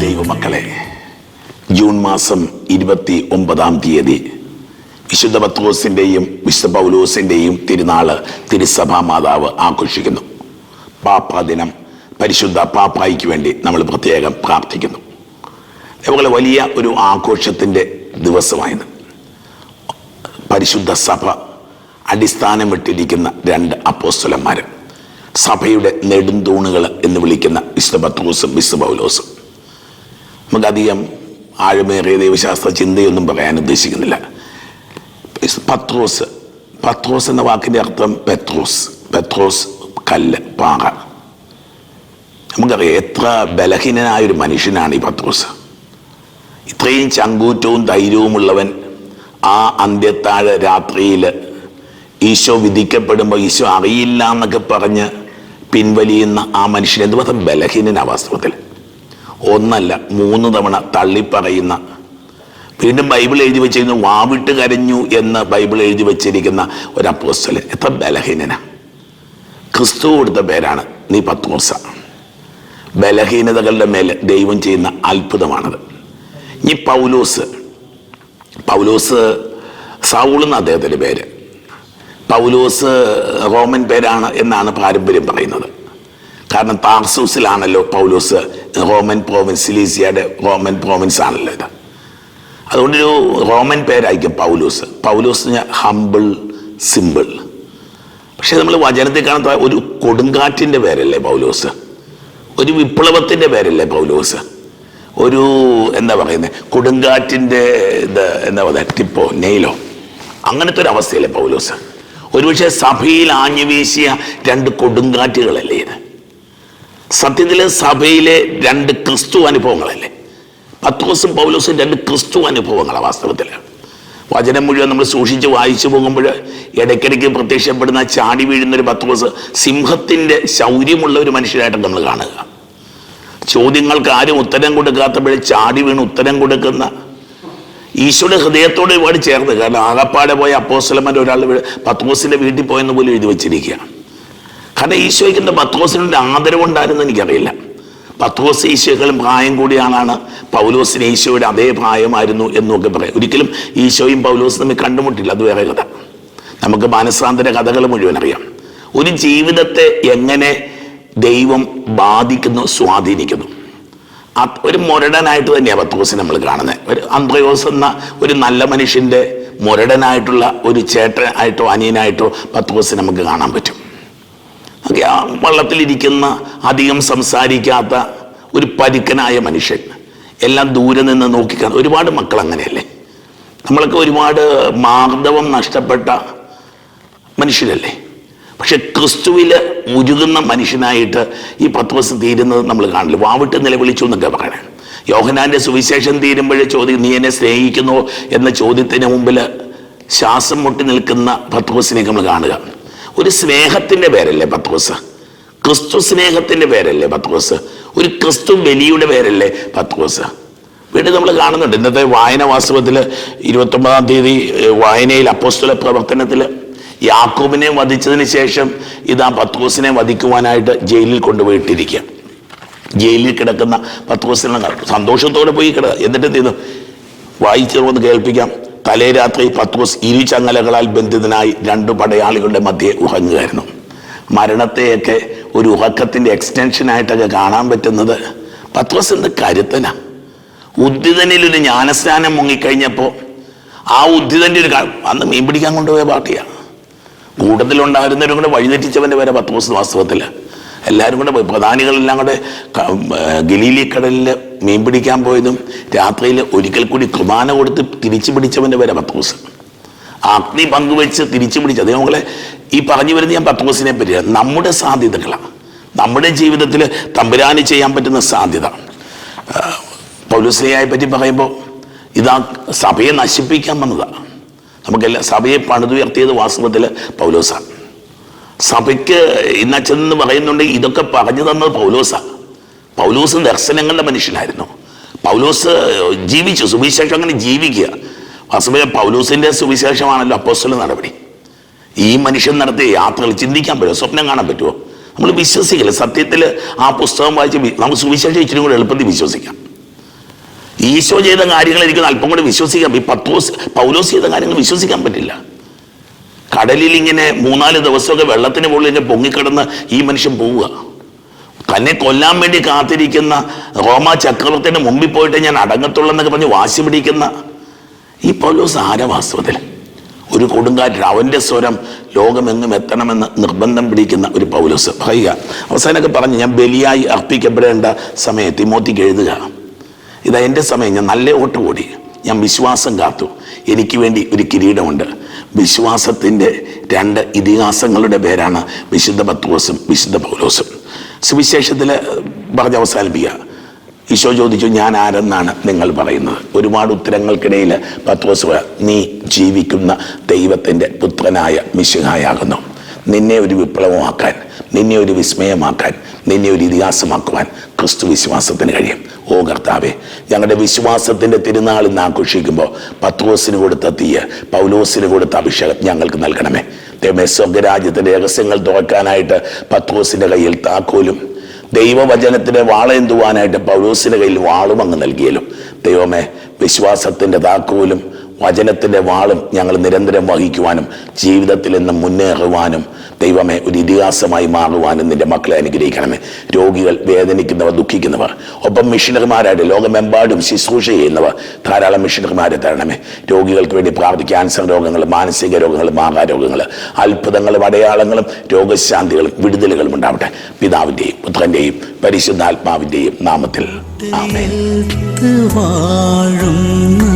ദൈവമക്കളെ ജൂൺ മാസം ഇരുപത്തി ഒമ്പതാം തീയതി വിശുദ്ധ പത്രോസിന്റെയും വിശുദ്ധ പൗലോസിന്റെയും തിരുനാൾ തിരുസഭാ മാതാവ് ആഘോഷിക്കുന്നു. പാപ്പ ദിനം പരിശുദ്ധ പാപ്പായിക്ക് വേണ്ടി നമ്മൾ പ്രത്യേകം പ്രാർത്ഥിക്കുന്നു. അതുപോലെ വലിയ ഒരു ആഘോഷത്തിന്റെ ദിവസമായത്. പരിശുദ്ധ സഭ അടിസ്ഥാനം വിട്ടിരിക്കുന്ന രണ്ട് അപ്പോസ്തലന്മാർ സഭയുടെ നെടുന്തൂണുകൾ എന്ന് വിളിക്കുന്ന വിശുദ്ധ പത്രോസും വിശുദ്ധ പൗലോസും. നമുക്കധികം ആഴമേറിയ ദൈവശാസ്ത്ര ചിന്തയൊന്നും പറയാൻ ഉദ്ദേശിക്കുന്നില്ല. പത്രോസ് പത്രോസ് എന്ന വാക്കിന്റെ അർത്ഥം പെത്രോസ് പെത്രോസ് കല്ല് പാറ. നമുക്കറിയാം എത്ര ബലഹീനനായ ഒരു മനുഷ്യനാണ് ഈ പത്രോസ്. ഇത്രയും ചങ്കൂറ്റവും ധൈര്യവുമുള്ളവൻ ആ അന്ത്യത്താഴ രാത്രിയിൽ ഈശോ വിധിക്കപ്പെടുമ്പോൾ ഈശോ അറിയില്ല എന്നൊക്കെ പറഞ്ഞ് പിൻവലിയുന്ന ആ മനുഷ്യൻ എന്ത് പറഞ്ഞാൽ ബലഹീനനാ വാസ്തവത്തിൽ? ഒന്നല്ല മൂന്ന് തവണ തള്ളിപ്പറയുന്ന വീണ്ടും ബൈബിൾ എഴുതി വെച്ചിരുന്നു വാവിട്ട് കരഞ്ഞു എന്ന് ബൈബിൾ എഴുതി വെച്ചിരിക്കുന്ന ഒരു അപ്പോസ്റ്റൽ എത്ര ബലഹീനന. ക്രിസ്തു കൊടുത്ത പേരാണ് നീ പത്രോസ ബലഹീനതകളുടെ മേൽ ദൈവം ചെയ്യുന്ന അത്ഭുതമാണത്. ഈ പൗലോസ്. പൗലോസ് സൗൾ എന്ന അദ്ദേഹത്തിന്റെ പേര്. പൗലോസ് റോമൻ പേരാണ് എന്നാണ് പാരമ്പര്യം പറയുന്നത്. കാരണം താർസൂസിലാണല്ലോ പൗലോസ് റോമൻ പ്രോവിൻസ് സിലീസിയയുടെ റോമൻ പ്രോവിൻസ് ആണല്ലോ ഇത്. അതുകൊണ്ടൊരു റോമൻ പേരായിരിക്കും പൗലോസ്. പൗലോസ് ഹംബിൾ സിമ്പിൾ പക്ഷേ നമ്മൾ വചനത്തിൽ കാണാത്ത ഒരു കൊടുങ്കാറ്റിന്റെ പേരല്ലേ പൗലോസ്? ഒരു വിപ്ലവത്തിന്റെ പേരല്ലേ പൗലോസ്? ഒരു എന്താ പറയുന്നത് കൊടുങ്കാറ്റിന്റെ ഇത് എന്താ പറയുക ടിപ്പോ നെയിലോ? അങ്ങനത്തെ ഒരു അവസ്ഥയല്ലേ പൗലോസ്. ഒരുപക്ഷെ സഭയിൽ ആഞ്ഞു വീശിയ രണ്ട് കൊടുങ്കാറ്റുകളല്ലേ ഇത്? സത്യത്തിൽ സഭയിലെ രണ്ട് ക്രിസ്തു അനുഭവങ്ങളല്ലേ? പത്രോസും പൗലോസും രണ്ട് ക്രിസ്തു അനുഭവങ്ങളാണ് വാസ്തവത്തിൽ വചനം മുഴുവൻ നമ്മൾ സൂക്ഷിച്ച് വായിച്ചു പോകുമ്പോൾ ഇടയ്ക്കിടയ്ക്ക് പ്രത്യക്ഷപ്പെടുന്ന ചാടി വീഴുന്ന ഒരു പത്രോസ് സിംഹത്തിന്റെ ശൗര്യമുള്ള ഒരു മനുഷ്യരായിട്ട് നമ്മൾ കാണുക. ചോദ്യങ്ങൾക്ക് ആരും ഉത്തരം കൊടുക്കാത്തപ്പോഴും ചാടി വീണ് ഉത്തരം കൊടുക്കുന്ന ഈശോയുടെ ഹൃദയത്തോട് ഒരുപാട് ചേർന്ന്. കാരണം ആകപ്പാടെ പോയ അപ്പോസ്ലമാന്റെ ഒരാൾ പത്മോസിന്റെ വീട്ടിൽ പോയെന്ന് പോലും എഴുതി വെച്ചിരിക്കുകയാണ്. കാരണം ഈശോയ്ക്ക് പത്മോസിനെ പത്രോസിനൊരു ആദരവുണ്ടായിരുന്നു എനിക്കറിയില്ല. പത്രോസ് ഈശോയെക്കാളും പ്രായം കൂടിയ ആളാണ്. പൗലോസിന് ഈശോയുടെ അതേ പ്രായമായിരുന്നു എന്നൊക്കെ പറയാം. ഒരിക്കലും ഈശോയും പൗലോസും തമ്മിൽ കണ്ടുമുട്ടില്ല. അത് വേറെ കഥ. നമുക്ക് മാനസാന്തര കഥകൾ മുഴുവൻ അറിയാം. ഒരു ജീവിതത്തെ എങ്ങനെ ദൈവം ബാധിക്കുന്നു സ്വാധീനിക്കുന്നു. ഒരു മുരടനായിട്ട് തന്നെയാണ് പത്രോസിനെ നമ്മൾ കാണുന്നത് ഒരു അന്ത്രയോസ് എന്ന ഒരു നല്ല മനുഷ്യന്റെ മുരടനായിട്ടുള്ള ഒരു ചേട്ടൻ ആയിട്ടോ അനിയനായിട്ടോ പത്രോസിനെ നമുക്ക് കാണാൻ പറ്റും. ആ വള്ളത്തിലിരിക്കുന്ന അധികം സംസാരിക്കാത്ത ഒരു പരുക്കനായ മനുഷ്യൻ. എല്ലാം ദൂരെ നിന്ന് നോക്കിക്കാൻ ഒരുപാട് മക്കൾ അങ്ങനെയല്ലേ? നമ്മളൊക്കെ ഒരുപാട് മാർദ്ദവം നഷ്ടപ്പെട്ട മനുഷ്യരല്ലേ? പക്ഷെ ക്രിസ്തുവിൽ മുരുകുന്ന മനുഷ്യനായിട്ട് ഈ പത്ത് ദിവസം തീരുന്നത് നമ്മൾ കാണില്ല. വാവിട്ട് നിലവിളിച്ചു എന്നൊക്കെ പറയണേ യോഹനാന്റെ സുവിശേഷം തീരുമ്പോഴേ ചോദ്യം നീ എന്നെ സ്നേഹിക്കുന്നു? എന്ന ചോദ്യത്തിന് മുമ്പിൽ ശ്വാസം മുട്ടി നിൽക്കുന്ന പത്രോസിനെ നമ്മൾ കാണുക. ഒരു സ്നേഹത്തിന്റെ പേരല്ലേ പത്രോസ്? ക്രിസ്തു സ്നേഹത്തിന്റെ പേരല്ലേ പത്രോസ്? ഒരു ക്രിസ്തു ബലിയുടെ പേരല്ലേ പത്രോസ്? വീണ്ടും നമ്മൾ കാണുന്നുണ്ട്. ഇന്നത്തെ വായന വാസ്തവത്തിൽ ഇരുപത്തൊമ്പതാം തീയതി വായനയിൽ അപ്പോസ്തല പ്രവർത്തനത്തിൽ യാക്കോബിനെ വധിച്ചതിന് ശേഷം ഇതാ പത്രോസിനെ വധിക്കുവാനായിട്ട് ജയിലിൽ കൊണ്ടുപോയിട്ടിരിക്കുക. ജയിലിൽ കിടക്കുന്ന പത്രോസിനെ സന്തോഷത്തോടെ പോയി കിടക്കുക എന്നിട്ട് എന്ത് ചെയ്യുന്നു വായിച്ചു ഒന്ന് കേൾപ്പിക്കാം. തലേ രാത്രി പത്രോസ് ഇരു ചങ്ങലകളാൽ ബന്ധിതനായി രണ്ടു പടയാളികളുടെ മധ്യേ ഉഹങ്ങുകയായിരുന്നു മരണത്തെയൊക്കെ ഒരു ഉഹക്കത്തിന്റെ എക്സ്റ്റൻഷൻ ആയിട്ടൊക്കെ കാണാൻ പറ്റുന്നത് പത്രോസ് എന്ത് കരുത്തനാ. ഉദ്ധിതനിൽ ഒരു ജ്ഞാനസ്നാനം മുങ്ങിക്കഴിഞ്ഞപ്പോൾ ആ ഉദ്ധിതന്റെ ഒരു അന്ന് മീൻ പിടിക്കാൻ കൊണ്ടുപോയ പാർട്ടിയാണ് കൂട്ടത്തിലുണ്ടായിരുന്നവരും കൂടെ വഴിതെറ്റിച്ചവന്റെ പേരെ ദിവസം വാസ്തവത്തിൽ എല്ലാവരും കൂടെ പ്രധാനികളെല്ലാം കൂടെ ഗലീലി കടലിൽ മീൻ പിടിക്കാൻ പോയതും രാത്രിയിൽ ഒരിക്കൽ കൂടി കുർബാന കൊടുത്ത് തിരിച്ചു പിടിച്ചവന്റെ പേരെ ദിവസം അഗ്നി പങ്കുവെച്ച് തിരിച്ചു പിടിച്ച്. അത് നമ്മളെ ഈ പറഞ്ഞു വരുന്ന ഞാൻ പത്ത് ദിവസത്തിനെ പറ്റിയാണ്. നമ്മുടെ സാധ്യതകളാണ്. നമ്മുടെ ജീവിതത്തിൽ തമ്പുരാന് ചെയ്യാൻ പറ്റുന്ന സാധ്യത. പൗലുസ്ലിയായെ പറ്റി പറയുമ്പോൾ ഇതാ സഭയെ നശിപ്പിക്കാൻ വന്നതാണ് നമുക്കെല്ലാം സഭയെ പണിതുയർത്തിയത് വാസ്തവത്തിൽ പൗലോസാണ് സഭയ്ക്ക് ഇന്നച്ചെന്ന് പറയുന്നുണ്ട് ഇതൊക്കെ പറഞ്ഞു തന്നത് പൗലോസാണ് പൗലോസ് ദർശനങ്ങളുടെ മനുഷ്യനായിരുന്നു. പൗലോസ് ജീവിച്ചു സുവിശേഷം അങ്ങനെ ജീവിക്കുക. വാസ്തവത്തിൽ പൗലോസിന്റെ സുവിശേഷമാണല്ലോ അപ്പോസ്റ്റല നടപടി. ഈ മനുഷ്യൻ നടത്തിയ യാത്രകൾ ചിന്തിക്കാൻ പറ്റുമോ? സ്വപ്നം കാണാൻ പറ്റുമോ? നമ്മൾ വിശ്വസിക്കില്ല? സത്യത്തിൽ ആ പുസ്തകം വായിച്ച് നമുക്ക് സുവിശേഷം ഇച്ചിരി കൂടെ എളുപ്പത്തിൽ വിശ്വസിക്കാം. ഈശോ ചെയ്ത കാര്യങ്ങൾ എനിക്ക് അല്പം കൂടെ വിശ്വസിക്കാം. ഈ പത്തോസ് പൗലോസ് ചെയ്ത കാര്യങ്ങൾ വിശ്വസിക്കാൻ പറ്റില്ല. കടലിൽ ഇങ്ങനെ മൂന്നാൽ ദിവസമൊക്കെ വെള്ളത്തിന് മുകളിൽ ഇങ്ങനെ പൊങ്ങിക്കിടന്ന് ഈ മനുഷ്യൻ പോവുക. തന്നെ കൊല്ലാൻ വേണ്ടി കാത്തിരിക്കുന്ന റോമ ചക്രവർത്തിയുടെ മുമ്പിൽ പോയിട്ട് ഞാൻ അടങ്ങത്തുള്ളൂ എന്നൊക്കെ പറഞ്ഞ് വാശി പിടിക്കുന്ന ഈ പൗലോസ് ആരാ വാസ്തവത്തിൽ? ഒരു കൊടുങ്കാറ്റ് അവന്റെ സ്വരം ലോകമെങ്ങും എത്തണമെന്ന് നിർബന്ധം പിടിക്കുന്ന ഒരു പൗലോസ്. പറയുക അവസാനമൊക്കെ പറഞ്ഞ് ഞാൻ ബലിയായി അർപ്പിക്കപ്പെടേണ്ട സമയത്ത് ഇമോത്തിക്ക് എഴുതുക. ഇതാ എന്റെ സമയം. ഞാൻ നല്ല ഓട്ട് ഓടി ഞാൻ വിശ്വാസം കാത്തു. എനിക്ക് വേണ്ടി ഒരു കിരീടമുണ്ട്. വിശ്വാസത്തിന്റെ രണ്ട് ഇതിഹാസങ്ങളുടെ പേരാണ് വിശുദ്ധ പത്രോസും വിശുദ്ധ പൗലോസും. സുവിശേഷത്തിൽ പറഞ്ഞ് അവസാനിപ്പിക്കുക. ഈശോ ചോദിച്ചു ഞാൻ ആരെന്നാണ് നിങ്ങൾ പറയുന്നത്? ഒരുപാട് ഉത്തരങ്ങൾക്കിടയിൽ പത്രോസ് നീ ജീവിക്കുന്ന ദൈവത്തിന്റെ പുത്രനായ മിശുഹായാകുന്നു. നിന്നെ ഒരു വിപ്ലവമാക്കാൻ നിന്നെ ഒരു വിസ്മയമാക്കാൻ നിന്നെ ഒരു ഇതിഹാസമാക്കുവാൻ ക്രിസ്തു വിശ്വാസത്തിന് കഴിയും. ഓ കർത്താവേ ഞങ്ങളുടെ വിശ്വാസത്തിന്റെ തിരുനാൾ ഇന്ന് ആഘോഷിക്കുമ്പോൾ പത്രോസിന് കൊടുത്ത തീയ പൗലോസിന് കൊടുത്ത അഭിഷേകം ഞങ്ങൾക്ക് നൽകണമേ. ദൈവമേ സ്വർഗരാജ്യത്തിന്റെ രഹസ്യങ്ങൾ തുറക്കാനായിട്ട് പത്രോസിന്റെ കയ്യിൽ താക്കോലും ദൈവവചനത്തിന്റെ വാളേന്തുവാനായിട്ട് പൗലോസിന്റെ കയ്യിൽ വാളും അങ്ങ് നൽകിയാലും ദൈവമേ വിശ്വാസത്തിന്റെ താക്കോലും വചനത്തിന്റെ വാളും ഞങ്ങൾ നിരന്തരം വഹിക്കുവാനും ജീവിതത്തിൽ നിന്ന് മുന്നേറുവാനും ദൈവമേ ഒരു ഇതിഹാസമായി മാറുവാനും നിന്റെ മക്കളെ അനുഗ്രഹിക്കണമേ. രോഗികൾ വേദനിക്കുന്നവർ ദുഃഖിക്കുന്നവർ ഒപ്പം മിഷണറിമാരായിട്ട് ലോകമെമ്പാടും ശുശ്രൂഷ ചെയ്യുന്നവർ ധാരാളം മിഷണറിമാരെ തരണമേ. രോഗികൾക്ക് വേണ്ടി പ്രാർത്ഥിക്കുക ക്യാൻസർ രോഗങ്ങൾ മാനസിക രോഗങ്ങൾ മാഹാരോഗങ്ങൾ അത്ഭുതങ്ങളും അടയാളങ്ങളും രോഗശാന്തികളും വിടുതലുകളും ഉണ്ടാവട്ടെ. പിതാവിന്റെയും പുത്രന്റെയും പരിശുദ്ധാത്മാവിന്റെയും നാമത്തിൽ. ആമേ വാഴുന്ന.